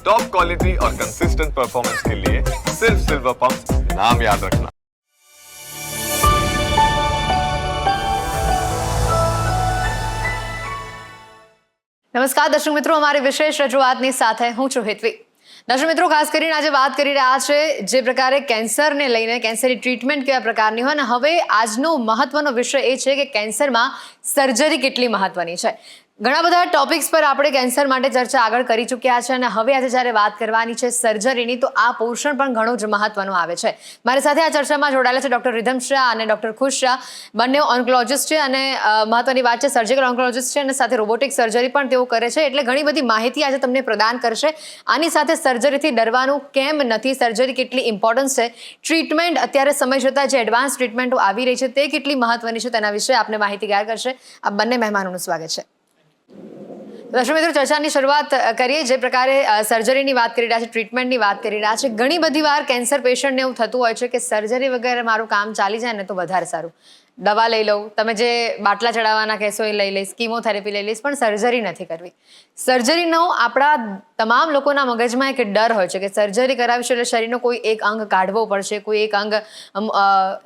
Top quality और consistent performance के लिए सिर्फ सिल्वर पंप नाम याद रखना નમસ્કાર દર્શક મિત્રો અમારી વિશેષ રજૂઆતની સાથે હું છું હેતવી દર્શક મિત્રો ખાસ કરીને આજે વાત કરી રહ્યા છે જે પ્રકારે કેન્સરને લઈને કેન્સરની ટ્રીટમેન્ટ કેવા પ્રકારની હોય અને હવે આજનો મહત્વનો વિષય એ છે કે કેન્સરમાં સર્જરી કેટલી મહત્વની છે ઘણા બધા ટોપિક્સ પર આપણે કેન્સર માટે ચર્ચા આગળ કરી ચૂક્યા છે અને હવે આજે જ્યારે વાત કરવાની છે સર્જરીની તો આ પોર્શન પણ ઘણું જ મહત્વનું આવે છે. મારી સાથે આ ચર્ચામાં જોડાયેલા છે ડૉક્ટર રિધમ શાહ અને ડૉક્ટર ખુશ શાહ. બંને ઓન્કોલોજિસ્ટ છે અને મહત્વની વાત છે સર્જિકલ ઓન્કોલોજિસ્ટ છે અને સાથે રોબોટિક સર્જરી પણ તેઓ કરે છે. એટલે ઘણી બધી માહિતી આજે તમને પ્રદાન કરશે. આની સાથે સર્જરીથી ડરવાનું કેમ નથી? સર્જરી કેટલી ઇમ્પોર્ટન્સ છે? ટ્રીટમેન્ટ અત્યારે સમય જતાં જે એડવાન્સ ટ્રીટમેન્ટો આવી રહી છે, તે કેટલી મહત્વની છે? તેના વિશે આપને માહિતીગાર કરશે. આ બંને મહેમાનોનું સ્વાગત છે. દર્શક મિત્રો, ચર્ચાની શરૂઆત કરીએ. જે પ્રકારે સર્જરીની વાત કરી રહ્યા છે ટ્રીટમેન્ટની વાત કરી રહ્યા છે, ઘણી બધી વાર કેન્સર પેશન્ટને એવું થતું હોય છે કે સર્જરી વગેરે મારું કામ ચાલી જાય ને તો વધારે સારું. દવા લઈ લઉં, તમે જે બાટલા ચડાવવાના કહેશો એ લઈ લઈશ કીમોથેરેપી લઈ લઈશ, પણ સર્જરી નથી કરવી. સર્જરીનો આપણા તમામ લોકોના મગજમાં એક ડર હોય છે કે સર્જરી કરાવીશું એટલે શરીરનો કોઈ એક અંગ કાઢવો પડશે, કોઈ એક અંગ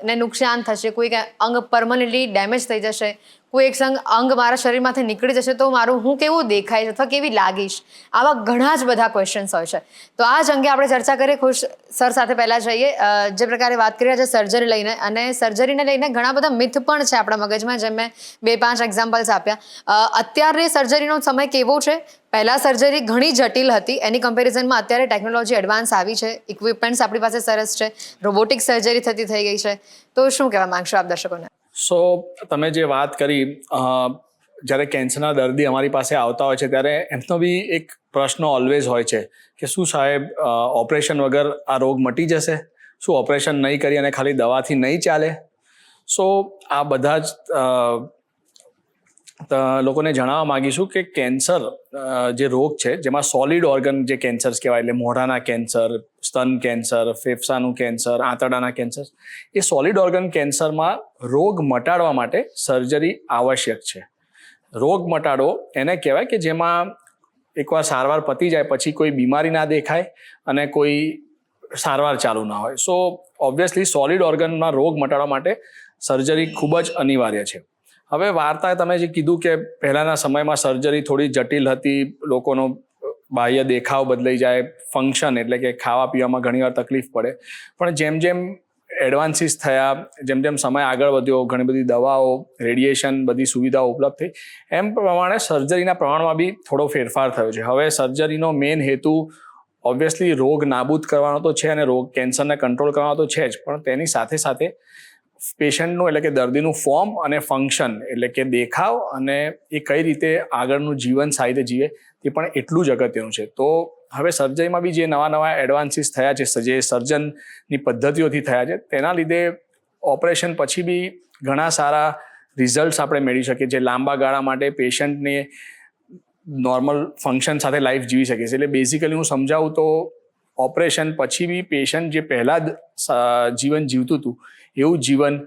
ને નુકસાન થશે, કોઈ અંગ પરમનન્ટલી ડેમેજ થઈ જશે કોઈ એક સંગ અંગ મારા શરીરમાંથી નીકળી જશે તો મારું હું કેવું દેખાઈશ અથવા કેવી લાગીશ? આવા ઘણા જ બધા ક્વેશ્ચન્સ હોય છે. તો આ જ અંગે આપણે ચર્ચા કરીએ ખુશ સર સાથે પહેલાં જઈએ. જે પ્રકારે વાત કરી રહ્યા છે સર્જરી લઈને અને સર્જરીને લઈને ઘણા બધા મિથ પણ છે આપણા મગજમાં, જેમ મેં બે પાંચ એક્ઝામ્પલ્સ આપ્યા. અત્યારે સર્જરીનો સમય કેવો છે? પહેલાં સર્જરી ઘણી જટિલ હતી. એની કમ્પેરિઝનમાં અત્યારે ટેકનોલોજી એડવાન્સ આવી છે. ઇક્વિપમેન્ટ્સ આપણી પાસે સરસ છે. રોબોટિક સર્જરી થતી થઈ ગઈ છે. તો શું કહેવા માંગશો આપ દર્શકોને? સો તમે જે વાત કરી જ્યારે કેન્સરના દર્દી અમારી પાસે આવતા હોય છે, ત્યારે એમનો બી એક પ્રશ્ન ઓલવેઝ હોય છે કે શું સાહેબ ઓપરેશન વગર આ રોગ મટી જશે? શું ઓપરેશન નહીં કરી અને ખાલી દવાથી નહીં ચાલે? સો આ બધા જ લોકોને જણાવવા માંગીશું કે કેન્સર જે રોગ છે, જેમાં સોલિડ ઓર્ગન જે કેન્સર્સ કહેવાય, એટલે મોઢાના કેન્સર, સ્તન કેન્સર, ફેફસાનું કેન્સર, આંતરડાના કેન્સર, એ સોલિડ ઓર્ગન કેન્સરમાં રોગ મટાડવા માટે સર્જરી આવશ્યક છે. રોગ મટાડો એને કહેવાય કે જેમાં એકવાર સારવાર પતી જાય, પછી કોઈ બીમારી ના દેખાય અને કોઈ સારવાર ચાલુ ના હોય. સો ઓબ્વિયસલી સોલિડ ઓર્ગનમાં રોગ મટાડવા માટે સર્જરી ખૂબ જ અનિવાર્ય છે. હવે વાર્તા તમે જે કીધું કે પહેલાંના સમયમાં સર્જરી થોડી જટિલ હતી, લોકોનો બાહ્ય દેખાવ બદલાઈ જાય ફંક્શન એટલે કે ખાવા પીવામાં ઘણીવાર તકલીફ પડે. પણ જેમ જેમ એડવાન્સીસ થયા, જેમ જેમ સમય આગળ વધ્યો, ઘણી બધી દવાઓ રેડિયેશન બધી સુવિધાઓ ઉપલબ્ધ થઈ, એમ પ્રમાણે સર્જરીના પ્રમાણમાં બી થોડો ફેરફાર થયો છે. હવે સર્જરીનો મેઇન હેતુ ઓબ્વિયસલી રોગ નાબૂદ કરવાનો તો છે અને રોગ કેન્સરને કંટ્રોલ કરવાનો તો છે જ, પણ તેની સાથે સાથે પેશન્ટનું એટલે કે દર્દીનું ફોર્મ અને ફંક્શન એટલે કે દેખાવ અને એ કઈ રીતે આગળનું જીવન રીતે જીવે તે પણ એટલું જ અગત્યનું છે. તો હવે સર્જરીમાં બી જે નવા નવા એડવાન્સીસ થયા છે, જે સર્જનની પદ્ધતિઓથી થયા છે, તેના લીધે ઓપરેશન પછી બી ઘણા સારા રિઝલ્ટ્સ આપણે મેળવી શકીએ છીએ. લાંબા ગાળા માટે પેશન્ટને નોર્મલ ફંક્શન સાથે લાઈફ જીવી શકીએ છીએ. એટલે બેઝિકલી હું સમજાવું તો ઓપરેશન પછી બી પેશન્ટ જે પહેલાં જ જીવન જીવતું હતું, એવું જીવન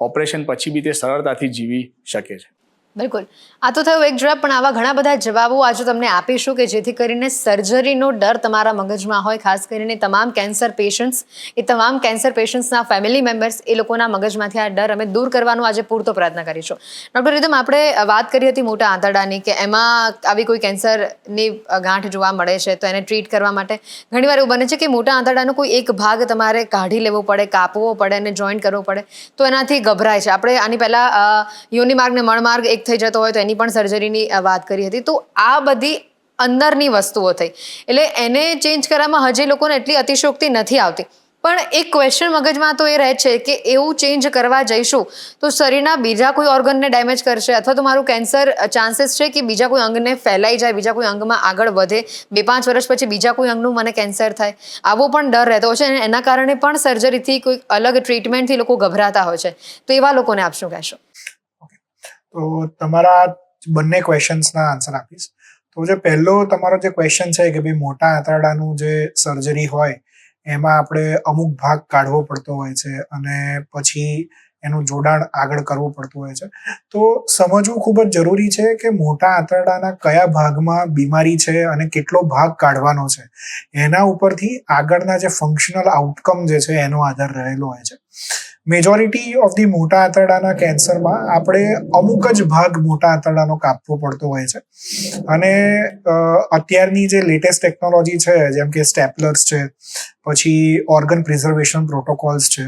ઓપરેશન પછી બી તે સરળતાથી જીવી શકે છે. બિલકુલ. આ તો થયું એક જવાબ પણ આવા ઘણા બધા જવાબો આજે તમને આપીશું કે જેથી કરીને સર્જરીનો ડર તમારા મગજમાં હોય, ખાસ કરીને તમામ કેન્સર પેશન્ટ્સ. એ તમામ કેન્સર પેશન્ટ્સના ફેમિલી મેમ્બર્સ, એ લોકોના મગજમાંથી આ ડર અમે દૂર કરવાનો આજે પૂરતો પ્રયત્ન કરીશું. ડૉક્ટર રીધમ, આપણે વાત કરી હતી મોટા આંતરડાની કે એમાં આવી કોઈ કેન્સરની ગાંઠ જોવા મળે છે, તો એને ટ્રીટ કરવા માટે. ઘણીવાર એવું બને છે કે મોટા આંતરડાનો કોઈ એક ભાગ તમારે કાઢી લેવો પડે, કાપવો પડે અને જોઈન્ટ કરવો પડે, તો એનાથી ગભરાય છે. આપણે આની પહેલાં યોનિમાર્ગ ને મળમાર્ગ એક થઈ જતો હોય તો એની પણ સર્જરીની વાત કરી હતી. તો આ બધી અંદરની વસ્તુઓ થઈ. એટલે એને ચેન્જ કરવામાં હજી લોકોને એટલી અતિશોક્તિ નથી આવતી. પણ એક ક્વેશ્ચન મગજમાં તો એ રહે છે કે એવું ચેન્જ કરવા જઈશું, તો શરીરના બીજા કોઈ ઓર્ગનને ડેમેજ કરશે અથવા તો મારું કેન્સર ચાન્સીસ છે કે બીજા કોઈ અંગને ફેલાઈ જાય, બીજા કોઈ અંગમાં આગળ વધે, બે પાંચ વર્ષ પછી બીજા કોઈ અંગનું મને કેન્સર થાય, આવો પણ ડર રહેતો હોય છે અને એના કારણે પણ સર્જરીથી કોઈ અલગ ટ્રીટમેન્ટથી લોકો ગભરાતા હોય છે. તો એવા લોકોને આપ શું કહેશો? તો તમારા બંને ક્વેશ્ચન્સના આન્સર આપીશ. તો જે પહેલો તમારો જે ક્વેશ્ચન છે કે ભાઈ મોટા આંતરડાનું જે સર્જરી હોય, એમાં આપણે અમુક ભાગ કાઢવો પડતો હોય છે અને પછી એનું જોડાણ આગળ કરવું પડતું હોય છે. તો સમજવું ખૂબ જ જરૂરી છે કે મોટા આંતરડાના કયા ભાગમાં બીમારી છે અને કેટલો ભાગ કાઢવાનો છે. એના ઉપરથી આગળના જે ફંક્શનલ આઉટકમ જે છે એનો આધાર રહેલો હોય છે. મેજોરિટી ઓફ ધી મોટા આંતરડાના કેન્સરમાં આપણે અમુક જ ભાગ મોટા આંતરડાનો કાપવો પડતો હોય છે. અને અત્યારની જે લેટેસ્ટ ટેકનોલોજી છે, જેમ કે સ્ટેપલર્સ છે, પછી ઓર્ગન પ્રિઝર્વેશન પ્રોટોકોલ્સ છે,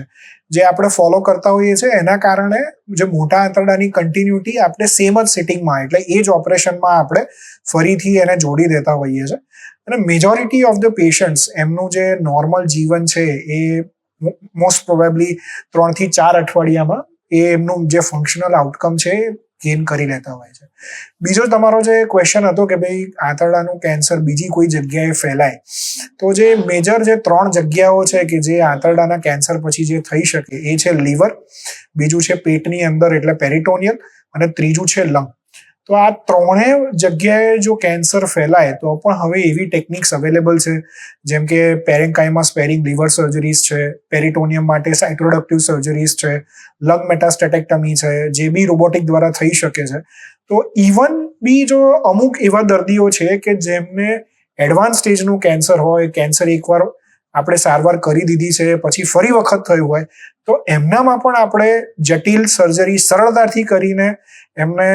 જે આપણે ફોલો કરતા હોઈએ છીએ, એના કારણે જે મોટા આંતરડાની કન્ટિન્યુટી આપણે સેમ જ સિટિંગમાં એટલે એ જ ઓપરેશનમાં આપણે ફરીથી એને જોડી દેતા હોઈએ છીએ. અને મેજોરિટી ઓફ ધ પેશન્ટ્સ એમનું જે નોર્મલ જીવન છે, એ મોસ્ટ પ્રોબેબલી ત્રણથી ચાર અઠવાડિયામાં એ એમનું જે ફંક્શનલ આઉટકમ છે એ ગેઇન કરી લેતા હોય છે. બીજો તમારો જે ક્વેશ્ચન હતો કે ભાઈ આંતરડાનું કેન્સર બીજી કોઈ જગ્યાએ ફેલાય, તો જે મેજર જે ત્રણ જગ્યાઓ છે કે જે આંતરડાના કેન્સર પછી જે થઈ શકે, એ છે લીવર બીજું છે પેટની અંદર એટલે પેરિટોનિયલ અને ત્રીજું છે લંગ તો આ ત્રણેય જગ્યાએ જો કેન્સર ફેલાય, તો પણ હવે એવી ટેકનિક્સ અવેલેબલ છે. જેમ કે પેરેન્કાઈમાં સ્પેરિંગ લિવર સર્જરીઝ છે પેરિટોનિયમ માટે સાઇટ્રોડક્ટિવ સર્જરીઝ છે લંગ મેટાસ્ટેટેક્ટમી છે, જે બી રોબોટિક દ્વારા થઈ શકે છે. તો ઇવન બી જો અમુક એવા દર્દીઓ છે કે જેમને એડવાન્સ સ્ટેજનું કેન્સર હોય કેન્સર એકવાર આપણે સારવાર કરી દીધી છે, પછી ફરી વખત થયું હોય, તો એમનામાં પણ આપણે જટિલ સર્જરી સરળતાથી કરીને એમને,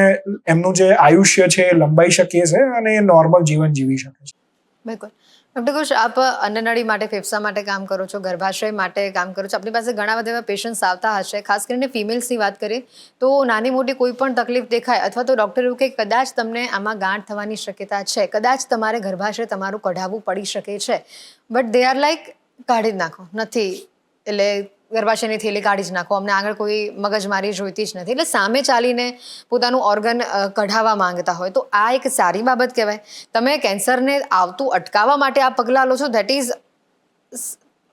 એમનું જે આયુષ્ય છે એ લંબાઈ શકીએ છે અને એ નોર્મલ જીવન જીવી શકે છે બિલકુલ. ડૉક્ટર ઘોષ આપ અન્નનળી માટે, ફેફસા માટે કામ કરો છો, ગર્ભાશય માટે કામ કરો છો આપણી પાસે ઘણા બધા એવા પેશન્ટ્સ આવતા હશે. ખાસ કરીને ફિમેલ્સની વાત કરીએ, તો નાની મોટી કોઈ પણ તકલીફ દેખાય અથવા તો ડૉક્ટર એવું કે કદાચ તમને આમાં ગાંઠ થવાની શક્યતા છે, કદાચ તમારે ગર્ભાશય તમારું કઢાવવું પડી શકે છે. બટ દે આર લાઈક કાઢી જ નાખો, નથી. એટલે ગર્ભાશયની થેલી કાઢી જ નાખો. અમને આગળ કોઈ મગજમારી જોઈતી જ નથી. એટલે સામે ચાલીને પોતાનું ઓર્ગન કઢાવવા માંગતા હોય. તો આ એક સારી બાબત કહેવાય. તમે કેન્સરને આવતું અટકાવવા માટે આ પગલાં લો છો. ધેટ ઇઝ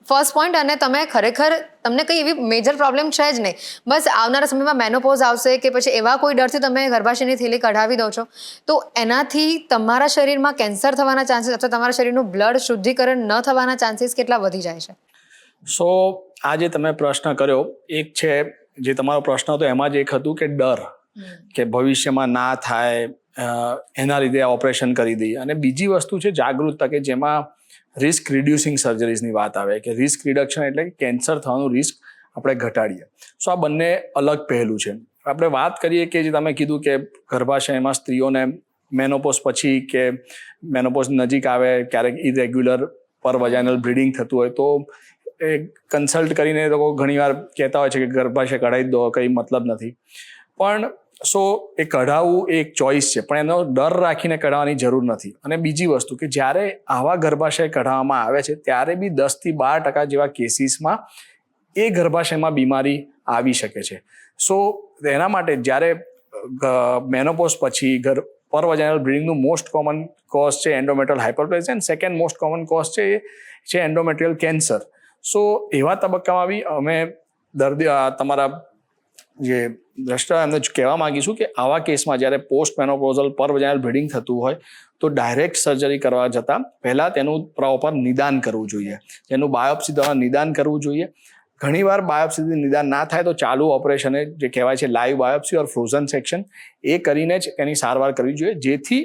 ફર્સ્ટ પોઈન્ટ અને તમે ખરેખર તમને કંઈ એવી મેજર પ્રોબ્લેમ છે જ નહીં. બસ આવનારા સમયમાં મેનોપોઝ આવશે કે પછી એવા કોઈ ડરથી તમે ગર્ભાશયની થેલી કઢાવી દો છો. તો એનાથી તમારા શરીરમાં કેન્સર થવાના ચાન્સીસ અથવા તમારા શરીરનું બ્લડ શુદ્ધિકરણ ન થવાના ચાન્સીસ કેટલા વધી જાય છે? સો આ જે તમે પ્રશ્ન કર્યો. એક છે જે તમારો પ્રશ્ન હતો એમાં જ એક હતું કે ડર. કે ભવિષ્યમાં ના થાય એના લીધે ઓપરેશન કરી દઈએ. અને બીજી વસ્તુ છે જાગૃતતા કે જેમાં રિસ્ક રિડ્યુસિંગ સર્જરીઝની વાત આવે. કે રિસ્ક રિડક્શન એટલે કે કેન્સર થવાનું રિસ્ક આપણે ઘટાડીએ. સો આ બંને અલગ પહેલું છે. આપણે વાત કરીએ કે જે તમે કીધું કે ગર્ભાશયમાં સ્ત્રીઓને મેનોપોઝ પછી કે મેનોપોઝ નજીક આવે ક્યારેક ઇરેગ્યુલર પર વજાઇનલ બ્લીડિંગ થતું હોય તો એ કન્સલ્ટ કરીને એ લોકો ઘણીવાર કહેતા હોય છે કે ગર્ભાશય કઢાવી દો, કંઈ મતલબ નથી. પણ સો એ કઢાવવું એ એક ચોઈસ છે, પણ એનો ડર રાખીને કઢાવવાની જરૂર નથી. અને બીજી વસ્તુ કે જ્યારે આવા ગર્ભાશય કઢાવવામાં આવે છે, ત્યારે બી દસથી બાર ટકા જેવા કેસીસમાં એ ગર્ભાશયમાં બીમારી આવી શકે છે. સો એના માટે જ્યારે મેનોપોઝ પછી ગર પરવજાઇનલ બ્લીડિંગનું મોસ્ટ કોમન કોઝ છે એન્ડોમેટ્રિયલ હાઇપરપ્લેસિયા અને સેકન્ડ મોસ્ટ કોમન કોઝ છે એ, છે એન્ડોમેટ્રિયલ કેન્સર સો એવા તબક્કામાં બી અમે દર્દી તમારા જે દ્રષ્ટા એમને કહેવા માંગીશું કે આવા કેસમાં જ્યારે post menopausal per vaginal bleeding થતું હોય, તો ડાયરેક્ટ સર્જરી કરવા જતાં પહેલાં તેનું પ્રોપર નિદાન કરવું જોઈએ. તેનું બાયોપ્સી દ્વારા નિદાન કરવું જોઈએ. ઘણીવાર બાયોપ્સીથી નિદાન ના થાય તો ચાલુ ઓપરેશને જે કહેવાય છે live biopsy or frozen section એ કરીને જ એની સારવાર કરવી જોઈએ. જેથી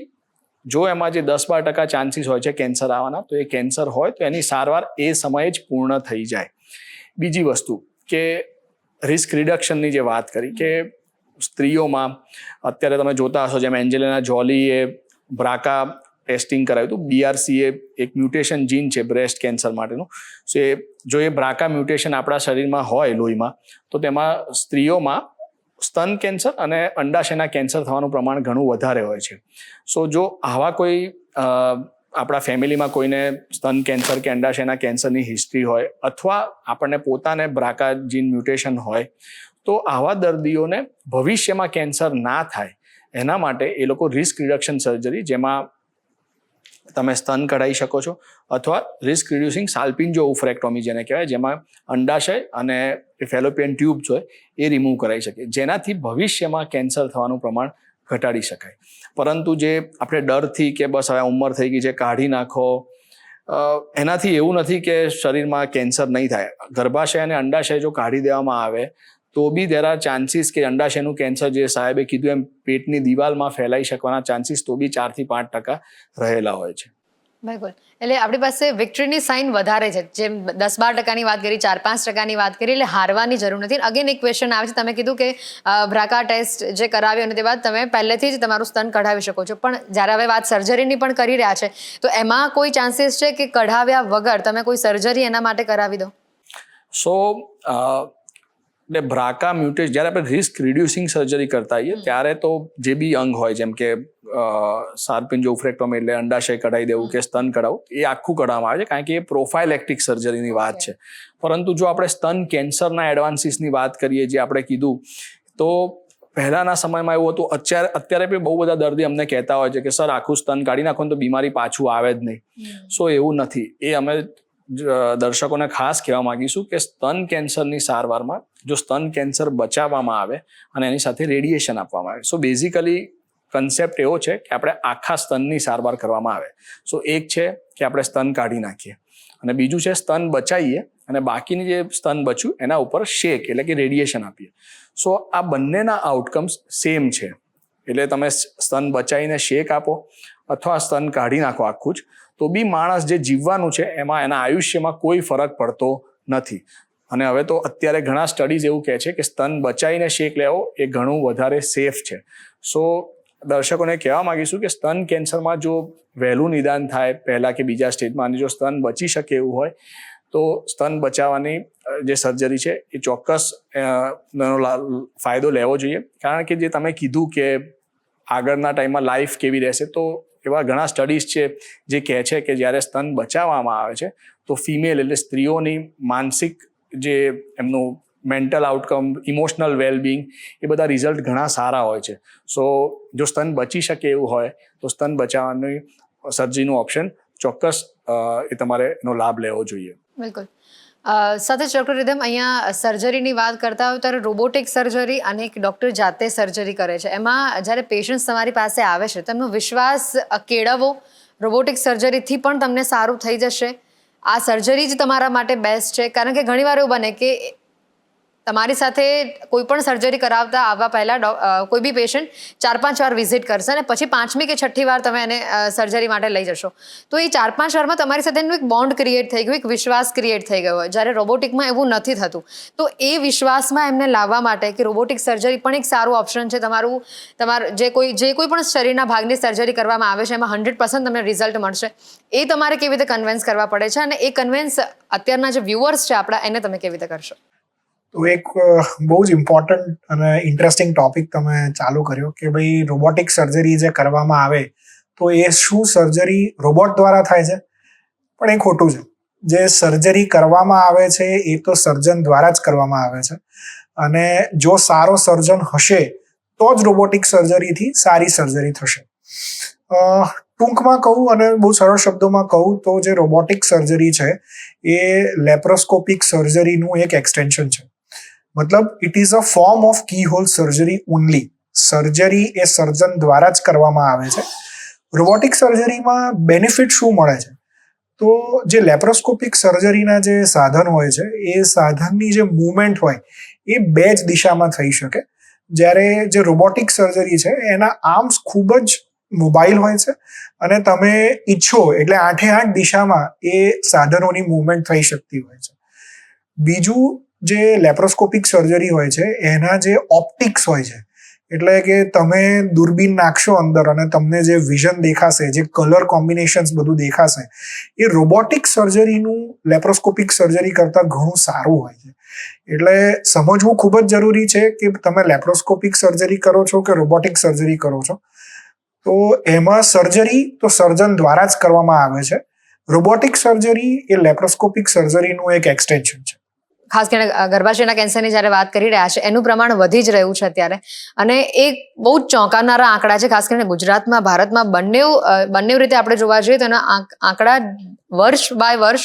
જો એમાં જે દસ બાર ટકા ચાન્સીસ હોય છે કેન્સર આવવાના, તો એ કેન્સર હોય તો એની સારવાર એ સમયે જ પૂર્ણ થઈ જાય. બીજી વસ્તુ કે રિસ્ક રિડક્શનની જે વાત કરી કે સ્ત્રીઓમાં અત્યારે તમે જોતા હશો જેમ એન્જેલિના જોલીએ બ્રાકા ટેસ્ટિંગ કરાવ્યું હતું બીઆરસી એ એક મ્યુટેશન જીન છે બ્રેસ્ટ કેન્સર માટેનું. સો એ જો એ બ્રાકા મ્યુટેશન આપણા શરીરમાં હોય લોહીમાં, તો તેમાં સ્ત્રીઓમાં સ્તન કેન્સર અને અંડાશયના કેન્સર થવાનું પ્રમાણ ઘણું વધારે હોય છે. સો જો આવા કોઈ આપણા ફેમિલીમાં કોઈને સ્તન કેન્સર કે અંડાશયના કેન્સરની હિસ્ટ્રી હોય અથવા આપણને પોતાને બ્રાકા જીન મ્યુટેશન હોય, તો આવા દર્દીઓને ભવિષ્યમાં કેન્સર ના થાય, એના માટે એ લોકો રિસ્ક રિડક્શન સર્જરી જેમાં તમે સ્તન કઢાઈ શકો છો અથવા રિસ્ક રિડ્યુસિંગ સાલ્પિન્જો ઉફરેક્ટોમી જેને કહેવાય, જેમાં અંડાશય અને ફેલોપિયન ટ્યુબ હોય એ રિમૂવ કરાઈ શકે. જેનાથી ભવિષ્યમાં કેન્સર થવાનું પ્રમાણ ઘટાડી શકાય. પરંતુ જે આપણે ડરથી કે બસ હવે ઉંમર થઈ ગઈ છે, કાઢી નાખો એનાથી એવું નથી કે શરીરમાં કેન્સર નહીં થાય. ગર્ભાશય અને અંડાશય જો કાઢી દેવામાં આવે તો બી દેર આર ચાન્સીસ કે અંડાશયનું કેન્સર જે સાહેબે કીધું એમ પેટની દિવાલમાં ફેલાઈ શકવાના ચાન્સીસ તો બી ચારથી પાંચ ટકા રહેલા હોય છે. બિલકુલ. એટલે આપણી પાસે વિક્ટરીની સાઇન વધારે છે. જેમ દસ બાર ટકાની વાત કરી ચાર પાંચ ટકાની વાત કરી એટલે હારવાની જરૂર નથી. અગેન એક ક્વેશ્ચન આવે છે તમે કીધું કે ભ્રાકા ટેસ્ટ જે કરાવ્યો અને તે બાદ તમે પહેલેથી જ તમારું સ્તન કઢાવી શકો છો. પણ જ્યારે હવે વાત સર્જરીની પણ કરી રહ્યા છે તો એમાં કોઈ ચાન્સીસ છે કે કઢાવ્યા વગર તમે કોઈ સર્જરી એના માટે કરાવી દો? સો એટલે બ્રાકા મ્યુટેશન જ્યારે આપણે રિસ્ક રિડ્યુસિંગ સર્જરી કરતા હોઈએ ત્યારે તો જે બી અંગ હોય જેમ કે સાર્પિંજો ઉફ્રેક્ટોમી એટલે અંડાશય કઢાવી દેવું કે સ્તન કઢાવું એ આખું કઢાવવામાં આવે છે કારણ કે એ પ્રોફાઇલેક્ટિક સર્જરીની વાત છે. પરંતુ જો આપણે સ્તન કેન્સરના એડવાન્સીસની વાત કરીએ જે આપણે કીધું તો પહેલાના સમયમાં એવું હતું અત્યારે અત્યારે બી બહુ બધા દર્દી અમને કહેતા હોય છે કે સર આખું સ્તન કાઢી નાખો ને તો બીમારી પાછું આવે જ નહીં. સો એવું નથી. એ અમે દર્શકોને ખાસ કહેવા માંગીશું કે સ્તન કેન્સરની સારવારમાં જો સ્તન કેન્સર બચાવવામાં આવે અને એની સાથે રેડિયેશન આપવામાં આવે. સો બેઝિકલી કન્સેપ્ટ એવો છે કે આપણે આખા સ્તનની સારવાર કરવામાં આવે. સો એક છે કે આપણે સ્તન કાઢી નાખીએ અને બીજું છે સ્તન બચાવીએ અને બાકીની જે સ્તન બચ્યું એના ઉપર શેક એટલે કે રેડિયેશન આપીએ. સો આ બંનેના આઉટકમ્સ સેમ છે. એટલે તમે સ્તન બચાવીને શેક આપો અથવા સ્તન કાઢી નાખો આખું જ. તો બી માણસ જે જીવવાનું છે, એમાં એના આયુષ્યમાં કોઈ ફરક પડતો નથી. અને હવે તો અત્યારે ઘણા સ્ટડીઝ એવું કહે છે કે સ્તન બચાવીને શેક લેવો એ ઘણું વધારે સેફ છે. સો દર્શકોને કહેવા માંગીશું કે સ્તન કેન્સરમાં જો વહેલું નિદાન થાય, પહેલા કે બીજા સ્ટેજમાં અને જો સ્તન બચી શકે એવું હોય, તો સ્તન બચાવવાની જે સર્જરી છે, એ ચોક્કસ ફાયદો લેવો જોઈએ. કારણ કે જે તમે કીધું કે આગળના ટાઈમમાં લાઈફ કેવી રહેશે, તો એવા ઘણા સ્ટડીઝ છે જે કહે છે કે જ્યારે સ્તન બચાવવામાં આવે છે, તો ફિમેલ એટલે સ્ત્રીઓની માનસિક જે એમનું મેન્ટલ આઉટકમ ઇમોશનલ વેલબિંગ એ બધા રિઝલ્ટ ઘણા સારા હોય છે. સો જો સ્તન બચી શકે એવું હોય, તો સ્તન બચાવવાની સર્જરીનું ઓપ્શન ચોક્કસ એ તમારે એનો લાભ લેવો જોઈએ. બિલકુલ. સાથે જ ડૉક્ટર રિધમ અહીંયા સર્જરીની વાત કરતા હોય ત્યારે રોબોટિક સર્જરી અને એક ડૉક્ટર જાતે સર્જરી કરે છે. એમાં જ્યારે પેશન્ટ્સ તમારી પાસે આવે છે, તેમનો વિશ્વાસ કેળવો રોબોટિક સર્જરીથી પણ તમને સારું થઈ જશે. આ સર્જરી જ તમારા માટે બેસ્ટ છે. કારણ કે ઘણીવાર એવું બને કે તમારી સાથે કોઈ પણ સર્જરી કરાવતા આવવા પહેલાં કોઈ બી પેશન્ટ ચાર પાંચ વાર વિઝિટ કરશે અને પછી પાંચમી કે છઠ્ઠી વાર તમે એને સર્જરી માટે લઈ જશો. તો એ ચાર પાંચ વારમાં તમારી સાથે એનું એક બોન્ડ ક્રિએટ થઈ ગયું, એક વિશ્વાસ ક્રિએટ થઈ ગયો. જ્યારે રોબોટિકમાં એવું નથી થતું, તો એ વિશ્વાસમાં એમને લાવવા માટે કે રોબોટિક સર્જરી પણ એક સારું ઓપ્શન છે. તમારું તમારું, જે કોઈ જે કોઈ પણ શરીરના ભાગની સર્જરી કરવામાં આવે છે, એમાં હંડ્રેડ પર્સન્ટ તમને રિઝલ્ટ મળશે. એ તમારે કેવી રીતે કન્વિન્સ કરવા પડે છે અને એ કન્વિન્સ અત્યારના જે વ્યુઅર્સ છે આપણા, એને તમે કેવી રીતે કરશો? તો એક બહુ જ ઇમ્પોર્ટન્ટ અને ઇન્ટરેસ્ટિંગ ટોપિક તમે ચાલુ કર્યો કે ભાઈ રોબોટિક સર્જરી જે કરવામાં આવે, તો એ શું સર્જરી રોબોટ દ્વારા થાય છે? પણ એ ખોટું છે. જે સર્જરી કરવામાં આવે છે, એ તો સર્જન દ્વારા જ કરવામાં આવે છે. અને જો સારો સર્જન હશે, તો જ રોબોટિક સર્જરીથી સારી સર્જરી થશે. ટૂંકમાં કહું અને બહુ સરળ શબ્દોમાં કહું તો જે રોબોટિક સર્જરી છે, એ લેપ્રોસ્કોપિક સર્જરીનું એક એક્સટેન્શન છે. મતલબ it is a form of keyhole surgery only surgery A surgeon દ્વારા જ કરવામાં આવે છે. રોબોટિક સર્જરીમાં બેનિફિટ શું મળે છે? તો જે લેપ્રોસ્કોપિક સર્જરીના જે સાધન હોય છે, એ સાધનની જે મુવમેન્ટ હોય, એ બે જ દિશામાં થઈ શકે. જ્યારે જે રોબોટિક સર્જરી છે, એના આર્મ્સ ખૂબ જ મોબાઈલ હોય છે અને તમે ઈચ્છો એટલે આઠે આઠ દિશામાં એ સાધનોની મુવમેન્ટ થઈ શકતી હોય છે. બીજું જે લેપ્રોસ્કોપિક સર્જરી હોય છે, એના જે ઓપ્ટિક્સ હોય છે, એટલે કે તમે દૂરબીન નાખશો અંદર અને તમને જે વિઝન દેખાશે, જે કલર કોમ્બિનેશન્સ બધું દેખાશે, એ રોબોટિક સર્જરીનું, લેપ્રોસ્કોપિક સર્જરી કરતાં ઘણું સારું હોય છે. એટલે સમજવું ખૂબ જ જરૂરી છે કે તમે લેપ્રોસ્કોપિક સર્જરી કરો છો કે રોબોટિક સર્જરી કરો છો. તો એમાં સર્જરી તો સર્જન દ્વારા જ કરવામાં આવે છે. રોબોટિક સર્જરી એ લેપ્રોસ્કોપિક સર્જરીનું એક એક્સટેન્શન છે. ખાસ કરીને ગર્ભાશયના કેન્સરની જ્યારે વાત કરી રહ્યા છે, એનું પ્રમાણ વધી જ રહ્યું છે અત્યારે. અને એ બહુ જ ચોંકાવનારા આંકડા છે, ખાસ કરીને ગુજરાતમાં, ભારતમાં બંને બંને રીતે આપણે જોવા જઈએ તો એના આંક- આંકડા વર્ષ બાય વર્ષ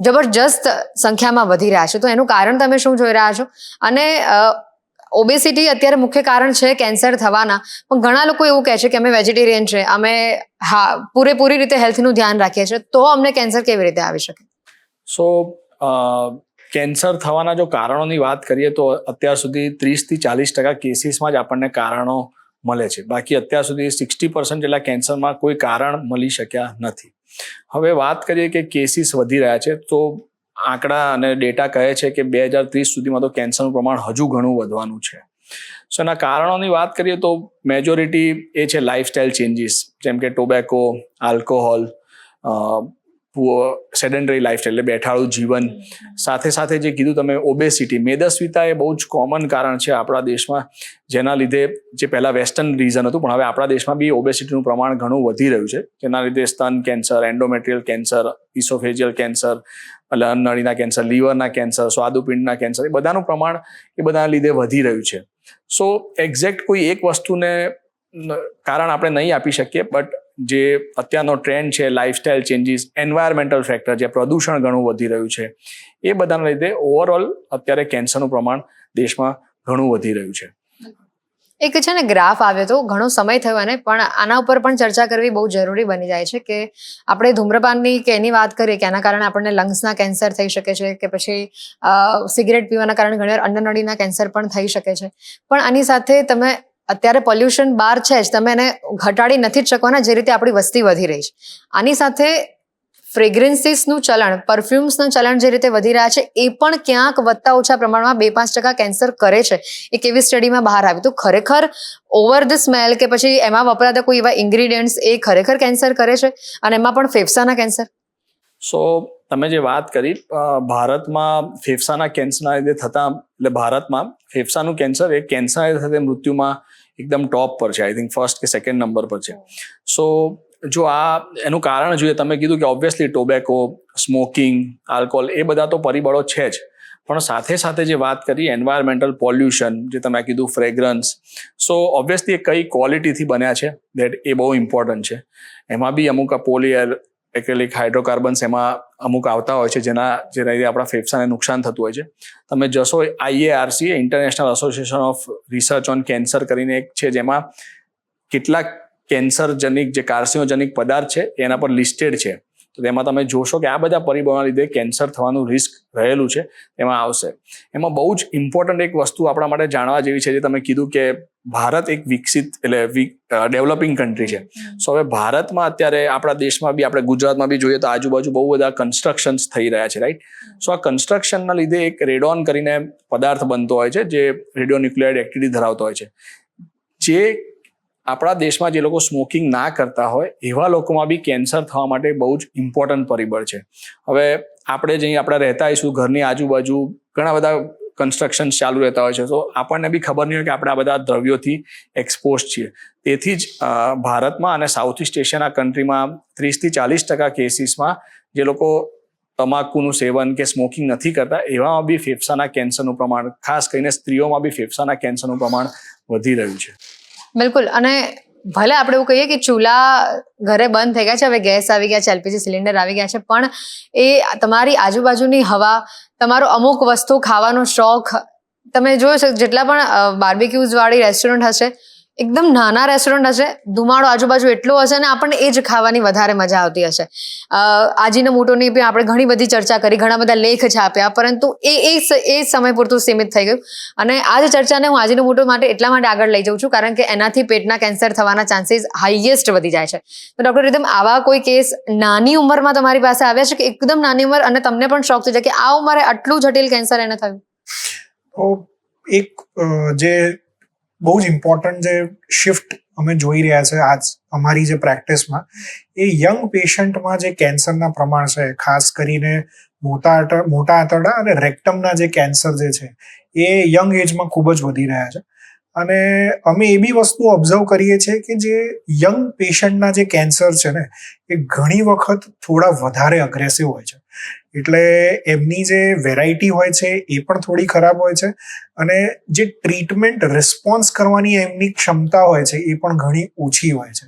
જબરજસ્ત સંખ્યામાં વધી રહ્યા છે. તો એનું કારણ તમે શું જોઈ રહ્યા છો? અને ઓબેસિટી અત્યારે મુખ્ય કારણ છે કેન્સર થવાના. પણ ઘણા લોકો એવું કહે છે કે અમે વેજીટેરિયન છે, અમે, હા, પૂરેપૂરી રીતે હેલ્થનું ધ્યાન રાખીએ છીએ. તો અમને કેન્સર કેવી રીતે આવી શકે? સો કેન્સર થવાના જો કારણોની વાત કરીએ તો અત્યાર સુધી ત્રીસથી ચાલીસ ટકા કેસીસમાં જ આપણને કારણો મળે છે. બાકી અત્યાર સુધી સિક્સટી પર્સન્ટ જેટલા કેન્સરમાં કોઈ કારણ મળી શક્યા નથી. હવે વાત કરીએ કે કેસીસ વધી રહ્યા છે, તો આંકડા અને ડેટા કહે છે કે બે હજાર ત્રીસ સુધીમાં તો કેન્સરનું પ્રમાણ હજુ ઘણું વધવાનું છે. સો એના કારણોની વાત કરીએ તો મેજોરિટી એ છે લાઇફસ્ટાઇલ ચેન્જીસ જેમ કે ટોબેકો આલ્કોહોલ સેડન્ટરી લાઈફસ્ટાઈલ એટલે બેઠાળું જીવન. સાથે સાથે જે કીધું તમે ઓબેસિટી મેદસ્વીતા એ બહુ જ કોમન કારણ છે આપણા દેશમાં, જેના લીધે જે પહેલાં વેસ્ટર્ન રીઝન હતું, પણ હવે આપણા દેશમાં બી ઓબેસિટીનું પ્રમાણ ઘણું વધી રહ્યું છે. જેના લીધે સ્તન cancer endometrial cancer oesophageal cancer, એટલે અન્નનળીના કેન્સર, લીવરના કેન્સર, સ્વાદુપિંડના કેન્સર, એ બધાનું પ્રમાણ એ બધાના લીધે વધી રહ્યું છે. સો એક્ઝેક્ટ કોઈ એક વસ્તુને કારણ આપણે નહીં આપી શકીએ બટ જે અત્યારનો ટ્રેન્ડ છે લાઇફસ્ટાઇલ ચેન્જીસ એન્વાયરમેન્ટલ ફેક્ટર જે પ્રદૂષણ ઘણું વધી રહ્યું છે, એ બધાના લીધે ઓવરઓલ અત્યારે કેન્સરનું પ્રમાણ દેશમાં ઘણું વધી રહ્યું છે. એક છે ને ગ્રાફ આવ્યો હતો ઘણો સમય થયો અને પણ આના ઉપર પણ ચર્ચા કરવી બહુ જરૂરી બની જાય છે કે આપણે ધૂમ્રપાનની કે એની વાત કરીએ કે આના કારણે આપણને લંગ્સના કેન્સર થઈ શકે છે, કે પછી સિગરેટ પીવાના કારણે ઘણીવાર અન્નનળીના કેન્સર પણ થઈ શકે છે. પણ આની સાથે તમે અત્યારે પોલ્યુશન બહાર છે જ, તમે એને ઘટાડી નથી જ શકવાના જે રીતે આપણી વસ્તી વધી રહી છે. આની સાથે ફ્રેગ્રન્સીસનું ચલણ પરફ્યુમ્સનું ચલણ જે રીતે વધી રહ્યા છે, એ પણ ક્યાંક વધતા ઓછા પ્રમાણમાં બે પાંચ ટકા કેન્સર કરે છે. એ કેવી સ્ટડીમાં બહાર આવ્યું તો ખરેખર ઓવર ધ સ્મેલ કે પછી એમાં વપરાતા કોઈ એવા ઇન્ગ્રીડિયન્ટ્સ એ ખરેખર કેન્સર કરે છે અને એમાં પણ ફેફસાના કેન્સર સો તમે જે વાત કરી ભારતમાં ફેફસાના કેન્સરના લીધે થતા, એટલે ભારતમાં ફેફસાનું કેન્સર એ કેન્સરના લીધે થતા મૃત્યુમાં એકદમ ટોપ પર છે. આઈ થિંક ફર્સ્ટ કે સેકન્ડ નંબર પર છે. સો જો આ એનું કારણ જોઈએ, તમે કીધું કે ઓબ્વિયસલી ટોબેકો સ્મોકિંગ આલ્કોહોલ એ બધા તો પરિબળો છે જ. પણ સાથે સાથે જે વાત કરી એન્વાયરમેન્ટલ પોલ્યુશન જે તમે કીધું ફ્રેગ્રન્સ સો ઓબ્વિયસલી એ કઈ ક્વોલિટીથી બન્યા છે દેટ એ બહુ ઇમ્પોર્ટન્ટ છે. એમાં બી અમુક પોલિયર એક્રેલિક હાઇડ્રોકાર્બન્સ એમાં અમુક આવતા હોય છે, જેના જેના લીધે આપણા ફેફસાને નુકસાન થતું હોય છે. તમે જશો IARC international association of research on cancer કરીને એક છે, જેમાં કેટલાક કેન્સરજનિક જે કાર્સિનોજનિક પદાર્થ છે, એના પર લિસ્ટેડ છે. તો તેમાં તમે જોશો કે આ બધા પરિબળોના લીધે કેન્સર થવાનું રિસ્ક રહેલું છે તેમાં આવશે. એમાં બહુ જ ઇમ્પોર્ટન્ટ એક વસ્તુ આપણા માટે જાણવા જેવી છે જે તમે કીધું કે ભારત એક વિકસિત એટલે ડેવલપિંગ કન્ટ્રી છે. સો હવે ભારતમાં અત્યારે આપણા દેશમાં બી આપણે ગુજરાતમાં બી જોઈએ તો આજુબાજુ બહુ બધા કન્સ્ટ્રક્શન્સ થઈ રહ્યા છે રાઈટ સો આ કન્સ્ટ્રક્શનના લીધે એક રેડોન કરીને પદાર્થ બનતો હોય છે જે રેડિયો ન્યુક્લિયર એક્ટિવિટી ધરાવતો હોય છે. જે આપણા દેશમાં જે લોકો સ્મોકિંગ ના કરતા હોય, એવા લોકોમાં બી કેન્સર થવા માટે બહુ જ ઇમ્પોર્ટન્ટ પરિબળ છે. હવે આપણે જઅહીં આપણે રહેતા હોઈશું ઘરની આજુબાજુ ઘણા બધા કન્સ્ટ્રક્શન ચાલુ રહેતા હોય છે, તો આપણને બી ખબર નહીં હોય કે આપણે આ બધા દ્રવ્યોથી એક્સપોઝ છીએ. તેથી જ ભારતમાં અને સાઉથ ઇસ્ટ એશિયાના કન્ટ્રીમાં ત્રીસથી ચાલીસ ટકા કેસીસમાં જે લોકો તમાકુનું સેવન કે સ્મોકિંગ નથી કરતા, એવામાં બી ફેફસાના કેન્સરનું પ્રમાણ, ખાસ કરીને સ્ત્રીઓમાં બી ફેફસાના કેન્સરનું પ્રમાણ વધી રહ્યું છે. બિલકુલ. અને ભલે આપણે એવું કહીએ કે ચૂલા ઘરે બંધ થઈ ગયા છે, હવે ગેસ આવી ગયા છે, એલપીજી સિલિન્ડર આવી ગયા છે, પણ એ તમારી આજુબાજુની હવા, તમારો અમુક વસ્તુ ખાવાનો શોખ, તમે જોયો છે, જેટલા પણ બાર્બીક્યુઝ વાળી રેસ્ટોરન્ટ હશે એકદમ નાના રેસ્ટોરન્ટ હશે, ધુમાડો આજુબાજુ એટલો હશે અને આપણને એ જ ખાવાની વધારે મજા આવતી હશે. આજીના મોટોની બી આપણે ઘણી બધી ચર્ચા કરી, ઘણા બધા લેખ છાપ્યા પરંતુ એ એ સમય પૂરતું સીમિત થઈ ગયું. અને આ જ ચર્ચાને હું આજીનો મોટો માટે એટલા માટે આગળ લઈ જાઉં છું, કારણ કે એનાથી પેટના કેન્સર થવાના ચાન્સીસ હાઈએસ્ટ વધી જાય છે. તો ડૉક્ટર રીધમ, આવા કોઈ કેસ નાની ઉંમરમાં તમારી પાસે આવ્યા છે કે એકદમ નાની ઉંમર અને તમને પણ શોખ થઈ જાય કે આ ઉંમરે આટલું જટિલ કેન્સર એને થયું? એક જે બહુ જ ઇમ્પોર્ટન્ટ જે શિફ્ટ અમે જોઈ રહ્યા છે આજ અમારી જે પ્રેક્ટિસમાં એ યંગ પેશન્ટમાં જે કેન્સરના પ્રમાણ છે, ખાસ કરીને મોટા મોટા આંતરડા અને રેક્ટમના જે કેન્સર જે છે, એ યંગ એજમાં ખૂબ જ વધી રહ્યા છે. અને અમે એ બી વસ્તુ ઓબ્ઝર્વ કરીએ છીએ કે જે યંગ પેશન્ટના જે કેન્સર છે ને, એ ઘણી વખત થોડા વધારે અગ્રેસિવ હોય છે. એટલે એમની જે વેરાયટી હોય છે, એ પણ થોડી ખરાબ હોય છે અને જે ટ્રીટમેન્ટ રિસ્પોન્સ કરવાની એમની ક્ષમતા હોય છે, એ પણ ઘણી ઓછી હોય છે.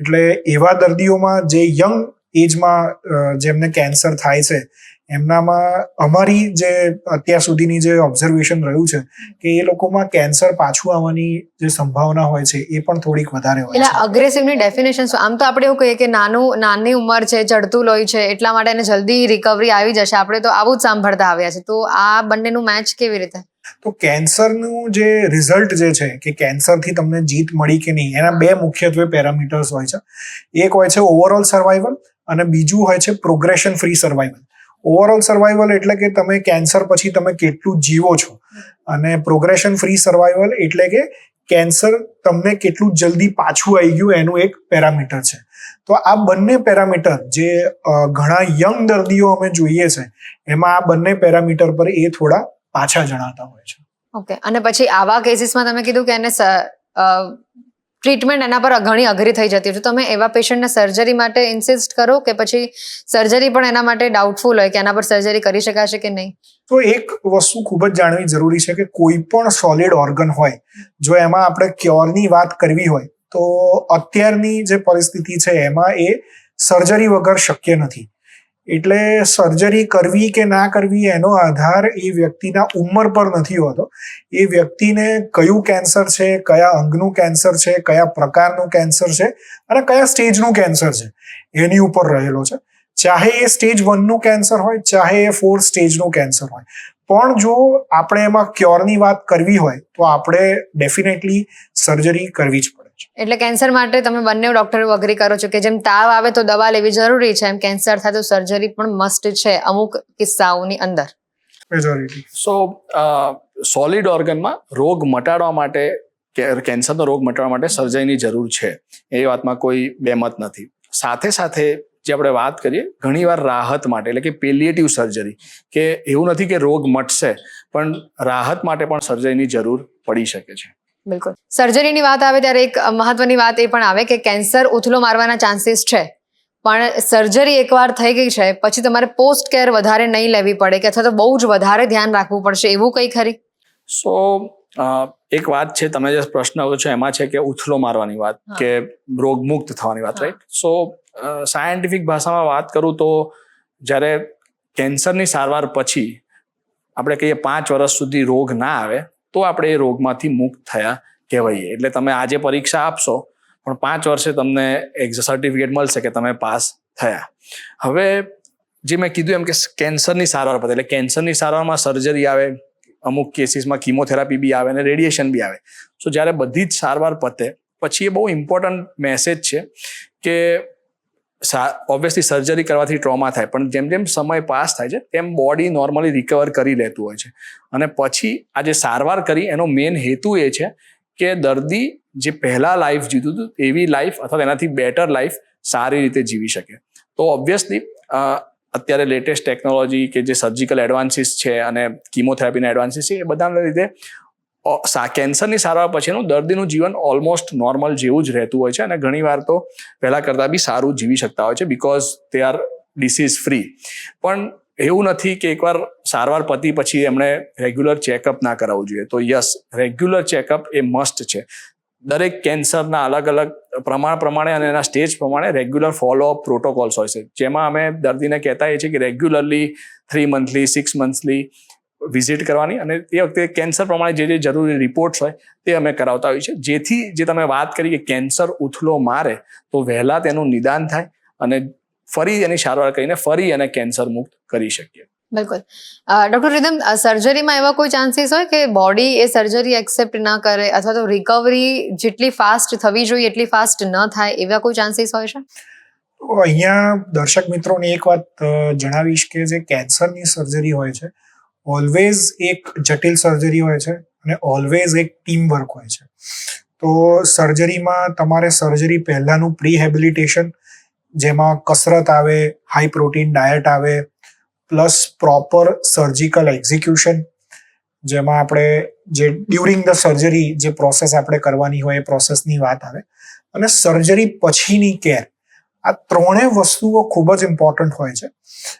એટલે એવા દર્દીઓમાં જે યંગ એજમાં જેમને કેન્સર થાય છે એમનામાં અમારી જે અત્યાર સુધીની જે ઓબ્ઝર્વેશન રહ્યું છે કે એ લોકોમાં કેન્સર પાછું આવવાની જે સંભાવના હોય છે એ પણ થોડીક વધારે હોય એટલે અગ્રેસિવની ડેફિનેશન શું? આમ તો આપણે એવું કહીએ કે નાનું નાની ઉંમર છે ચડતું લોહી છે એટલા માટે એને જલ્દી રિકવરી આવી જશે. આપણે તો આવું જ સાંભળતા આવ્યા છે. તો આ બંનેનું મેચ કેવી રીતે? તો કેન્સરનું જે રિઝલ્ટ જે છે કે કેન્સરથી તમને જીત મળી કે નહીં એના બે મુખ્યત્વે પેરામીટર્સ હોય છે. એક હોય છે ઓવરઓલ સર્વાઈવલ અને બીજું હોય છે progression free survival overall survival એટલે કે તમે કેન્સર પછી તમે કેટલું જીવો છો. અને પ્રોગ્રેશન ફ્રી સર્વાઈવલ એટલે કે કેન્સર તમને કેટલું જલ્દી પાછું આવી ગયું એનું એક પેરામીટર છે. તો આ બંને પેરામીટર જે ઘણા યંગ દર્દીઓ અમે જોઈએ છે, એમાં આ બંને પેરામીટર પર એ થોડા પાછા જણાતા હોય છે. ઓકે અને પછી આવા કેસીસમાં તમે કીધું કે એને ટ્રીટમેન્ટ એના પર ઘણી અઘરી થઈ જતી તો તમે એવા પેશન્ટને સર્જરી માટે ઇન્સિસ્ટ કરો કે પછી સર્જરી પણ એના માટે ડાઉટફુલ હોય કે એના પર સર્જરી કરી શકાશે કે નહીં? તો એક વસ્તુ ખૂબ જ જાણવી જરૂરી છે કે કોઈ પણ સોલિડ ઓર્ગન હોય, જો એમાં આપણે ક્યોરની વાત કરવી હોય, તો અત્યારની જે પરિસ્થિતિ છે, એમાં એ સર્જરી વગર શક્ય નથી. એટલે સર્જરી કરવી કે ના કરવી એનો આધાર એ વ્યક્તિના ઉંમર પર નથી હોતો. એ વ્યક્તિને કયું કેન્સર છે, કયા અંગનું કેન્સર છે, કયા પ્રકારનું કેન્સર છે અને કયા સ્ટેજનું કેન્સર છે એની ઉપર રહેલો છે. ચાહે એ સ્ટેજ વનનું કેન્સર હોય, ચાહે એ ફોર સ્ટેજનું કેન્સર હોય. પણ જો આપણે એમાં ક્યોરની વાત કરવી હોય તો આપણે ડેફિનેટલી સર્જરી કરવી જ પડે. છે એટલે કેન્સર માટે તમે બંને ડોક્ટરો અગ્રી કરો છો કે જેમ તાવ આવે તો દવા લેવી જરૂરી છે એમ કેન્સર થાય તો સર્જરી પણ મસ્ટ છે અમુક કિસ્સાઓની અંદર. મેજોરિટી સો સોલિડ ઓર્ગનમાં રોગ મટાડવા માટે કે કેન્સરનો રોગ મટાડવા માટે સર્જરીની જરૂર છે. એ વાતમાં કોઈ બેમત નથી. સાથે સાથે જે આપણે વાત કરીએ ઘણીવાર રાહત માટે એટલે કે પેલિએટિવ સર્જરી કે એવું નથી કે રોગ મટશે પણ રાહત માટે પણ સર્જરીની જરૂર પડી શકે છે. બિલકુલ. સર્જરીની વાત આવે ત્યારે એક મહત્વની વાત એ પણ આવે કે કેન્સર ઉથલો મારવાના ચાન્સીસ છે. પણ સર્જરી એકવાર થઈ ગઈ છે પછી તમારે પોસ્ટ કેર વધારે નહીં લેવી પડે કે અથવા તો બહુ જ વધારે ધ્યાન રાખવું પડશે. એવું કંઈ ખરી? સો એક વાત છે તમે જે પ્રશ્ન છો એમાં છે કે ઉથલો મારવાની વાત કે રોગમુક્ત થવાની વાત. રાઈટ સો સાયન્ટિફિક ભાષામાં વાત કરું તો જ્યારે કેન્સરની સારવાર પછી આપણે કહીએ પાંચ વર્ષ સુધી રોગ ના આવે તો આપણે એ રોગમાંથી મુક્ત થયા કહેવાઈએ. એટલે તમે આજે પરીક્ષા આપશો, પણ પાંચ વર્ષે તમને એક સર્ટિફિકેટ મળશે કે તમે પાસ થયા. હવે જે મેં કીધું એમ કે કેન્સરની સારવાર પતે. એટલે કેન્સરની સારવારમાં સર્જરી આવે, અમુક કેસીસમાં કિમોથેરાપી બી આવે અને રેડિયેશન બી આવે. સો જ્યારે બધી જ સારવાર પતે, પછી એ બહુ ઇમ્પોર્ટન્ટ મેસેજ છે કે ઓબ્વિયસલી સર્જરી કરવાથી ટ્રોમા થાય, પણ જેમ જેમ સમય પાસ થાય છે, તેમ બોડી નોર્મલી રિકવર કરી લેતું હોય છે. અને પછી આ જે સારવાર કરી, એનો મેઇન હેતુ એ છે કે દર્દી જે પહેલાં લાઈફ જીતું હતું, એવી લાઈફ અથવા તેનાથી બેટર લાઈફ સારી રીતે જીવી શકે. તો ઓબ્વિયસલી અત્યારે લેટેસ્ટ ટેકનોલોજી કે જે સર્જિકલ એડવાન્સીસ છે અને કિમોથેરાપીના એડવાન્સીસ છે, એ બધાના લીધે કેન્સરની સારવાર પછીનું દર્દીનું જીવન ઓલમોસ્ટ નોર્મલ જેવું જ રહેતું હોય છે અને ઘણીવાર તો પહેલાં કરતાં બી સારું જીવી શકતા હોય છે because they are disease free પણ એવું નથી કે એકવાર સારવાર પતી પછી એમણે રેગ્યુલર ચેકઅપ ના કરાવવું જોઈએ. તો યસ રેગ્યુલર ચેકઅપ એ મસ્ટ છે. દરેક કેન્સરના અલગ અલગ પ્રમાણ પ્રમાણે અને એના સ્ટેજ પ્રમાણે રેગ્યુલર ફોલોઅપ પ્રોટોકોલ્સ હોય છે. જેમાં અમે દર્દીને કહેતા હોઈએ છીએ કે regularly three monthly six monthly visit કરવાની અને તે વખતે કેન્સર પ્રમાણે જે જે જરૂરી રિપોર્ટ્સ હોય તે અમે કરાવતા હોઈએ છીએ. જેથી જે તમે વાત કરી કે કેન્સર ઉથલો મારે તો વહેલા તેનું નિદાન થાય અને ફરી એની સારવાર કરીને ફરી એને કેન્સર મુક્ત કરી શકીએ. બિલકુલ. ડોક્ટર રિધમ સર્જરીમાં એવા કોઈ ચાન્સીસ હોય કે બોડી એ સર્જરી એક્સેપ્ટ ના કરે અથવા તો રિકવરી જેટલી ફાસ્ટ થવી જોઈએ એટલી ફાસ્ટ ન થાય એવા કોઈ ચાન્સીસ હોય છે? તો અહીંયા દર્શક મિત્રોને એક વાત જણાવીશ કે જે કેન્સરની સર્જરી હોય છે ઓલવેઝ એક જટિલ સર્જરી હોય છે અને ઓલવેઝ એક ટીમ વર્ક હોય છે. તો સર્જરીમાં તમારે સર્જરી પહેલાંનું પ્રિહેબિલિટેશન જેમાં કસરત આવે હાઈ પ્રોટીન ડાયટ આવે પ્લસ પ્રોપર સર્જિકલ એક્ઝિક્યુશન જેમાં આપણે જે ડ્યુરિંગ ધ સર્જરી જે પ્રોસેસ આપણે કરવાની હોય એ પ્રોસેસની વાત આવે. અને સર્જરી પછીની કેર આ ત્રણેય વસ્તુઓ ખૂબ જ ઇમ્પોર્ટન્ટ હોય છે.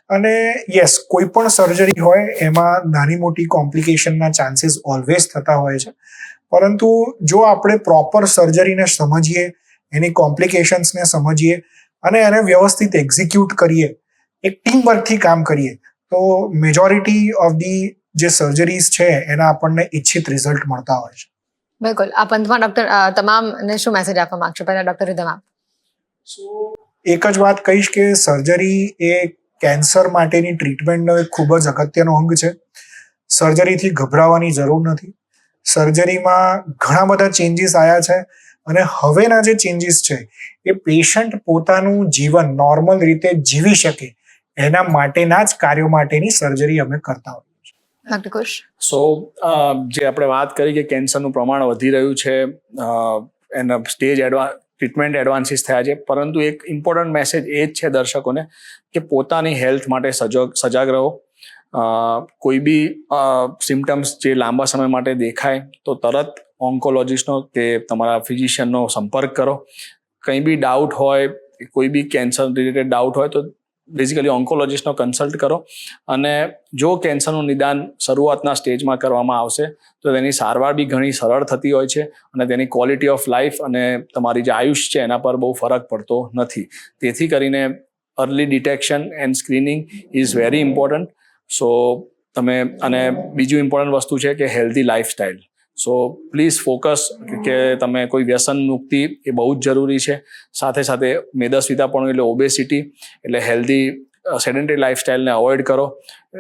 અને યસ કોઈ પણ સર્જરી હોય એમાં નાની મોટી કોમ્પ્લિકેશનના ચાન્સીસ ઓલવેઝ થતા હોય છે. પરંતુ જો આપણે પ્રોપર સર્જરીને સમજીએ એની કોમ્પ્લિકેશન્સને સમજીએ અને એને વ્યવસ્થિત એક્ઝિક્યુટ કરીએ એક ટીમ વર્કથી કામ કરીએ તો મેજોરિટી ઓફ ધી જે સર્જરીઝ છે એના આપણને ઈચ્છિત રિઝલ્ટ મળતા હોય છે. બિલકુલ. આ પંથમાં ડોક્ટર તમામને શું મેસેજ આપવા માંગશો? પહેલા ડોક્ટર રિધમ આપ સો એક જ વાત કહીશ કે સર્જરી એ કેન્સર માટેની ટ્રીટમેન્ટનો એક ખૂબ જ અગત્યનો અંગ છે. સર્જરીથી ગભરાવાની જરૂર નથી. સર્જરીમાં ઘણા બધા ચેન્જીસ આવ્યા છે અને હવેના જે ચેન્જીસ છે એ પેશન્ટ પોતાનું જીવન નોર્મલ રીતે જીવી શકે એના માટેના જ કાર્યો માટેની સર્જરી અમે કરતા હોઈએ છીએ. ડોક્ટર કુશ સો જે આપણે વાત કરી કે કેન્સરનું પ્રમાણ વધી રહ્યું છે એના સ્ટેજ એડવા ટ્રીટમેન્ટ એડવાન્સીસ થયા છે. પરંતુ એક ઇમ્પોર્ટન્ટ મેસેજ એ જ છે દર્શકોને કે પોતાની હેલ્થ માટે સજગ સજાગ રહો. કોઈ બી સિમ્ટમ્સ જે લાંબા સમય માટે દેખાય તો તરત ઓન્કોલોજીસ્ટનો કે તમારા ફિઝિશિયનનો સંપર્ક કરો. કંઈ બી ડાઉટ હોય, કોઈ બી કેન્સર રિલેટેડ ડાઉટ હોય તો બેઝિકલી ઓન્કોલોજીસ્ટનો કન્સલ્ટ કરો અને જો કેન્સરનું નિદાન શરૂઆતના સ્ટેજમાં કરવામાં આવશે, તો તેની સારવાર બી ઘણી સરળ થતી હોય છે અને તેની ક્વોલિટી ઓફ લાઈફ અને તમારી જે આયુષ છે એના પર બહુ ફરક પડતો નથી. તેથી કરીને early detection and screening is very important so તમે, અને બીજું ઇમ્પોર્ટન્ટ વસ્તુ છે કે healthy lifestyle so please focus કે તમે કોઈ વ્યસન મુક્તિ એ બહુ જ જરૂરી છે. સાથે સાથે મેદસ્વીતા પણ એટલે ઓબેસિટી એટલે હેલ્ધી સેડેન્ટરી લાઈફસ્ટાઈલને અવોઇડ કરો.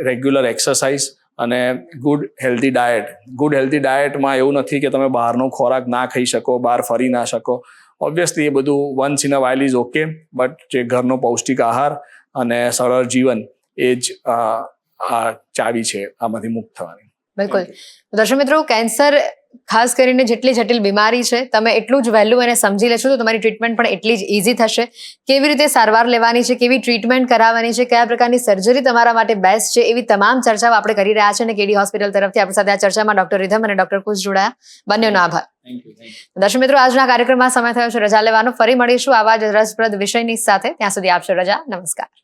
રેગ્યુલર એક્સરસાઇઝ અને good healthy diet good healthy ડાયટમાં એવું નથી કે તમે બહારનો ખોરાક ના ખાઈ શકો, બહાર ફરી ના શકો. ઓબ્વિયસલી એ બધું once in a while is okay but જે ઘરનો પૌષ્ટિક આહાર અને સરળ જીવન એ જ આ ચાવી છે, આમાંથી મુક્ત થવાની. બિલકુલ. દર્શન દર્શક મિત્રો કેન્સર ખાસ કરીને જેટલી જટિલ બીમારી છે તમે એટલું જ વહેલું એને સમજી લેશો તો તમારી ટ્રીટમેન્ટ પણ એટલી જ ઇઝી થશે. કેવી રીતે સારવાર લેવાની છે કેવી ટ્રીટમેન્ટ કરાવવાની છે કયા પ્રકારની સર્જરી તમારા માટે બેસ્ટ છે એવી તમામ ચર્ચાઓ આપણે કરી રહ્યા છે અને કેડી હોસ્પિટલ તરફથી આપણી સાથે આ ચર્ચામાં ડોક્ટર રિધમ અને ડોક્ટર કુશ જોડાયા. બંનેનો આભાર. દર્શક મિત્રો આજના કાર્યક્રમમાં સમય થયો છે રજા લેવાનો. ફરી મળીશું આવા જ રસપ્રદ વિષયની સાથે. ત્યાં સુધી આપશો રજા. નમસ્કાર.